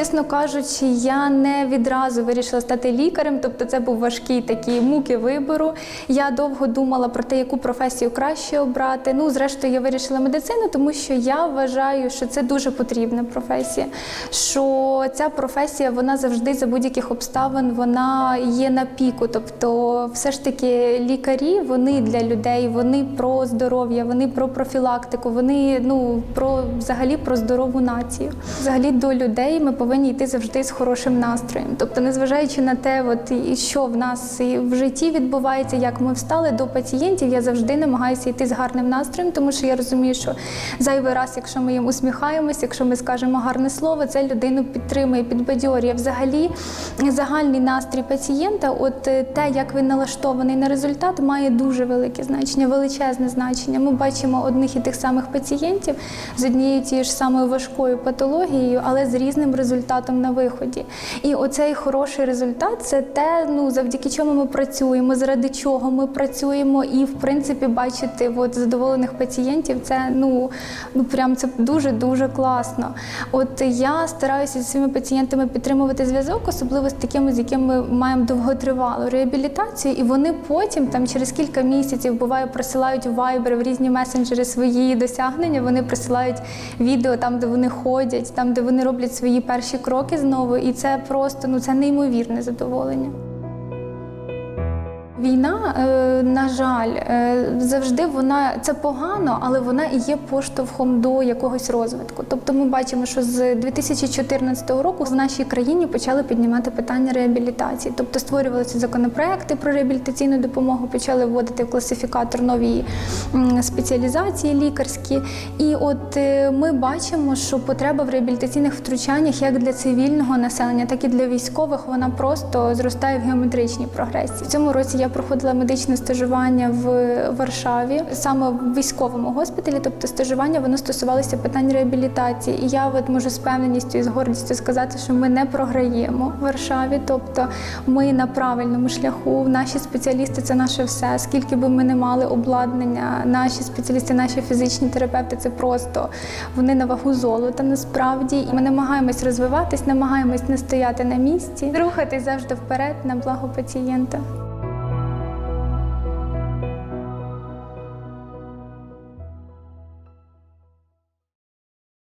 Чесно кажучи, я не відразу вирішила стати лікарем, тобто це був важкий такий муки вибору. Я довго думала про те, яку професію краще обрати. Ну, зрештою, я вирішила медицину, тому що я вважаю, що це дуже потрібна професія. Що ця професія вона завжди за будь-яких обставин вона є на піку. Тобто, все ж таки лікарі вони для людей, вони про здоров'я, вони про профілактику, вони ну про взагалі про здорову націю. Взагалі до людей ми повинні йти завжди з хорошим настроєм. Тобто, незважаючи на те, от і що в нас і в житті відбувається, як ми встали до пацієнтів, я завжди намагаюся йти з гарним настроєм, тому що я розумію, що зайвий раз, якщо ми їм усміхаємось, якщо ми скажемо гарне слово, це людину підтримує, підбадьорює. Взагалі, загальний настрій пацієнта, от е, те, як він налаштований на результат, має дуже велике значення, величезне значення. Ми бачимо одних і тих самих пацієнтів з однією тією ж самою важкою патологією, але з різним результатом на виході. І оцей хороший результат це те, ну завдяки чому ми працюємо, заради чого ми працюємо, і в принципі бачити от, задоволених пацієнтів, це ну, ну прям це дуже дуже класно. От я стараюся зі своїми пацієнтами підтримувати зв'язок, особливо з такими, з якими ми маємо довготривалу реабілітацію, і вони потім, там через кілька місяців, буває, присилають в Viber, в різні месенджери свої досягнення. Вони присилають відео там, де вони ходять, там, де вони роблять свої перші кроки знову, і це просто ну це неймовірне задоволення. Війна, е, на жаль, е, завжди вона це погано, але вона і є поштовхом до якогось розвитку. Тобто, ми бачимо, що з 2014 року в нашій країні почали піднімати питання реабілітації, тобто створювалися законопроекти про реабілітаційну допомогу, почали вводити в класифікатор нові спеціалізації лікарські. І от е, ми бачимо, що потреба в реабілітаційних втручаннях як для цивільного населення, так і для військових, вона просто зростає в геометричній прогресії. В цьому році я проходила медичне стажування в Варшаві, саме в військовому госпіталі. Тобто стажування воно стосувалося питань реабілітації. І я от можу з певненістю і з гордістю сказати, що ми не програємо в Варшаві. Тобто ми на правильному шляху. Наші спеціалісти це наше все. Скільки би ми не мали обладнання, наші спеціалісти, наші фізичні терапевти це просто вони на вагу золота. Насправді І ми намагаємось розвиватись, намагаємось не стояти на місці, рухатись завжди вперед на благо пацієнта.